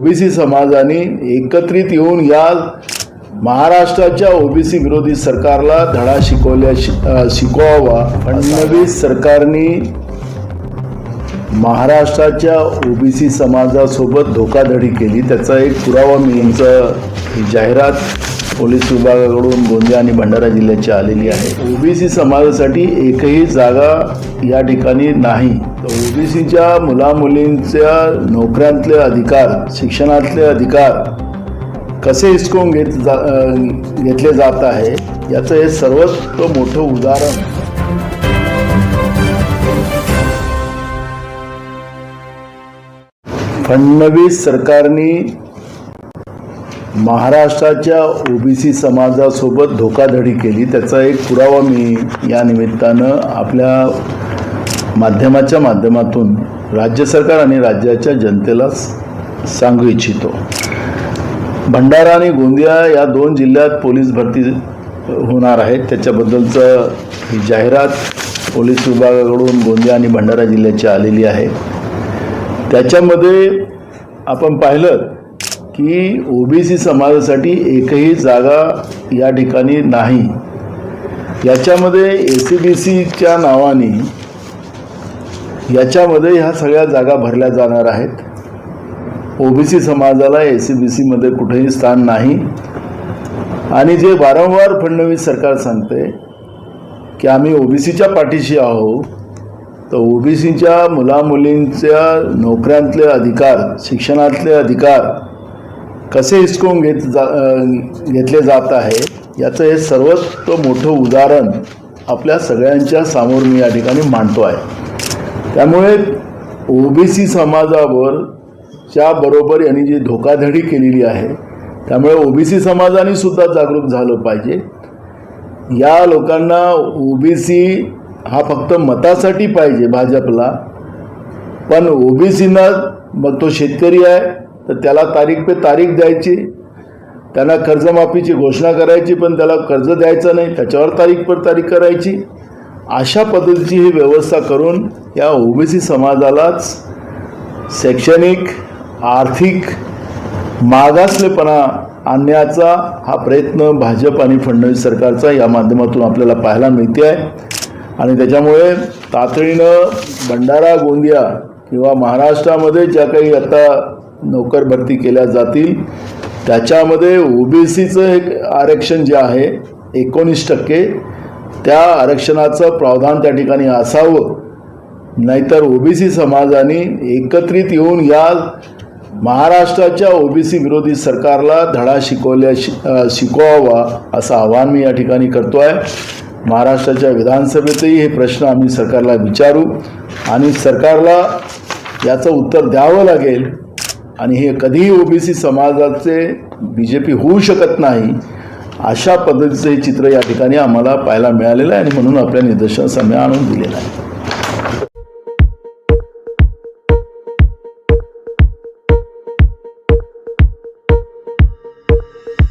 OBC समाजाने एकत्रित येऊन या महाराष्ट्राच्या ओबीसी विरोधी सरकारला धडा शिकवल्या शि- शिकवावा. फडणवीस सरकारने महाराष्ट्राच्या ओबीसी समाजासोबत धोकाधडी केली. त्याचा एक पुरावा मी यांचं जाहिरात पोलीस विभागाकडून गोंदिया आणि भंडारा जिल्ह्याची आलेली आहे. ओबीसी समाजासाठी एकही जागा या ठिकाणी नाही. ओबीसीच्या मुलामुलींच्या नोकऱ्यांतले अधिकार शिक्षणातले अधिकार कसे हिसकून घेत जा घेतले जात आहे याचं हे सर्वात मोठं उदाहरण. फडणवीस सरकारने महाराष्ट्राच्या ओबीसी समाजासोबत धोकाधडी केली. त्याचा एक पुरावा मी या निमित्तानं आपल्या माध्यमाच्या माध्यमातून राज्य सरकार आणि राज्याच्या जनतेला सांगू इच्छितो. भंडारा आणि गोंदिया या दोन जिल्ह्यात पोलीस भरती होणार आहेत. त्याच्याबद्दलचं ही जाहिरात पोलीस विभागाकडून गोंदिया आणि भंडारा जिल्ह्याची आलेली आहे. त्याच्यामध्ये आपण पाहिलं की ओबीसी समाजासाठी एकही जागा या ठिकाणी नाही. याच्यामध्ये ए सी बी सीच्या नावाने याच्यामध्ये ह्या सगळ्या जागा भरल्या जाणार आहेत. ओबीसी समाजाला ए सी बी सीमध्ये कुठेही स्थान नाही. आणि जे वारंवार फडणवीस सरकार सांगते की आम्ही ओबीसीच्या पाठीशी आहोत तर ओबीसीच्या मुलामुलींच्या नोकऱ्यांतले अधिकार शिक्षणातले अधिकार कसे हिसकून घेत जा घेतले जात आहे याचं हे सर्वात मोठं उदाहरण आपल्या सगळ्यांच्या समोर मी या ठिकाणी मांडतो आहे. त्यामुळे ओबीसी समाजावर च्या बरोबर यांनी जी धोकाधडी केलेली आहे त्यामुळे ओबीसी समाजाने सुद्धा जागरूक झालं पाहिजे. या लोकांना ओबीसी हा फक्त मतासाठी पाहिजे भाजपला पण ओबीसीना मग तो शेतकरी आहे तर त्याला तारीख पे तारीख द्यायची. त्यांना कर्जमाफीची घोषणा करायची पण त्याला कर्ज द्यायचं नाही. त्याच्यावर तारीख पर तारीख करायची. अशा पद्धतीची ही व्यवस्था करून या ओबीसी समाजालाच शैक्षणिक आर्थिक मागासलेपणा आणण्याचा हा प्रयत्न भाजप आणि फडणवीस सरकारचा या माध्यमातून आपल्याला पाहायला मिळते आहे. आणि त्याच्यामुळे तातडीनं भंडारा गोंदिया किंवा महाराष्ट्रामध्ये ज्या काही आता नोकर भरती केल्या जातील. त्याच्यामध्ये ओबीसीचं एक आरक्षण जे आहे एकोणीस टक्के त्या आरक्षणाचं प्रावधान त्या ठिकाणी असावं. नाहीतर ओबीसी समाजाने एकत्रित येऊन या महाराष्ट्राच्या ओबीसी विरोधी सरकारला धडा शिकवल्या शि शिकवावा असं आवाहन मी या ठिकाणी करतो आहे महाराष्ट्राच्या विधानसभेतही हे प्रश्न आम्ही सरकारला विचारू आणि सरकारला याचं उत्तर द्यावं लागेल. आणि हे कधीही ओबीसी समाजाचे बी जे पी होऊ शकत नाही अशा पद्धतीचं हे चित्र या ठिकाणी आम्हाला पाहायला मिळालेलं आहे आणि म्हणून आपल्या निदर्शनास आम्ही आणून दिलेलं आहे.